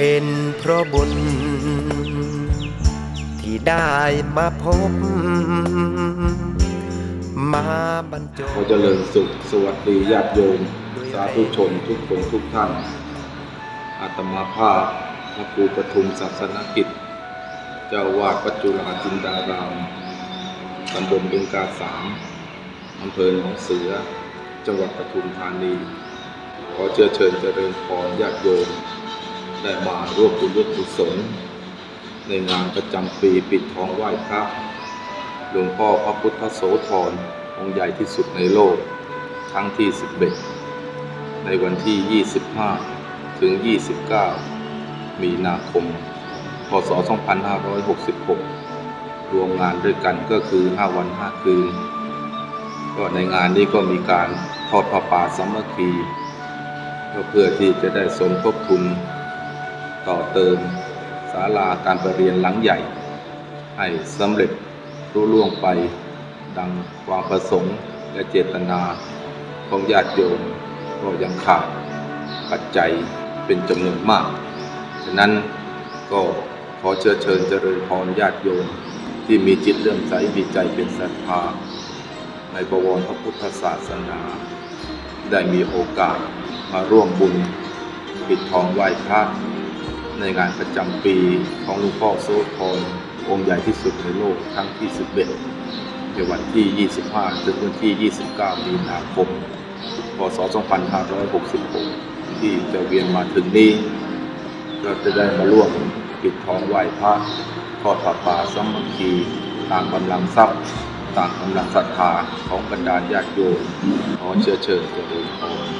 เป็นเพราะบุญ ที่ได้มาพบ มาบรรจขอเจริญสุขสวัสดีญาติโยม สาธุชนทุกคนทุกท่าน อาตมาภาพพระครูปทุมศาสนกิจ เจ้าวาดปัจจุฬาจินดารามตำบลบึงกาสามอำเภอหนองเสือ จังหวัดปทุมธานี ขอเชิญเชิญเจริญพรญาติโยม ได้มาร่วมบุญร่วมกุศลในงานประจำปีปิดทองไหว้พระหลวงพ่อพระพุทธโสธรองค์ใหญ่ที่สุดในโลกครั้งที่ 11 ในวันที่ 25 ถึง 29 มีนาคม พศ 2566 รวมงานด้วยกันก็คือ 5 วัน 5 คืน ก็ในงานนี้ก็มีการทอดผ้าป่าสามัคคีก็เพื่อที่จะได้สมทบทุน ต่อเติมศาลาการประเรียนหลังใหญ่ ให้สำเร็จรุ่ล่วงไปดังความประสงค์และเจตนาของญาติโยมก็ยังขาดปัจจัยเป็นจำนวนมาก ฉะนั้นก็ขอเชิญเชิญเจริญพรญาติโยมที่มีจิตเลื่อมใสมีใจเป็นศรัทธาในบวรพระพุทธศาสนา ได้มีโอกาสมาร่วมบุญ ปิดทองไหว้พระ ในงานประจำปีของหลวงพ่อโสธรองค์ใหญ่ที่สุดในโลกครั้งที่ 11 ในวันที่ 25 ถึงวันที่ 29 มีนาคม พศ 2566 ที่จะเวียนมาถึงนี้ก็จะได้มาร่วมปิดทองไหว้พระทอดผ้าป่าสามัคคีตามกำลังทรัพย์ตามกำลังศรัทธาของบรรดาญาติโยมขอเชิญเชิญเจริญพร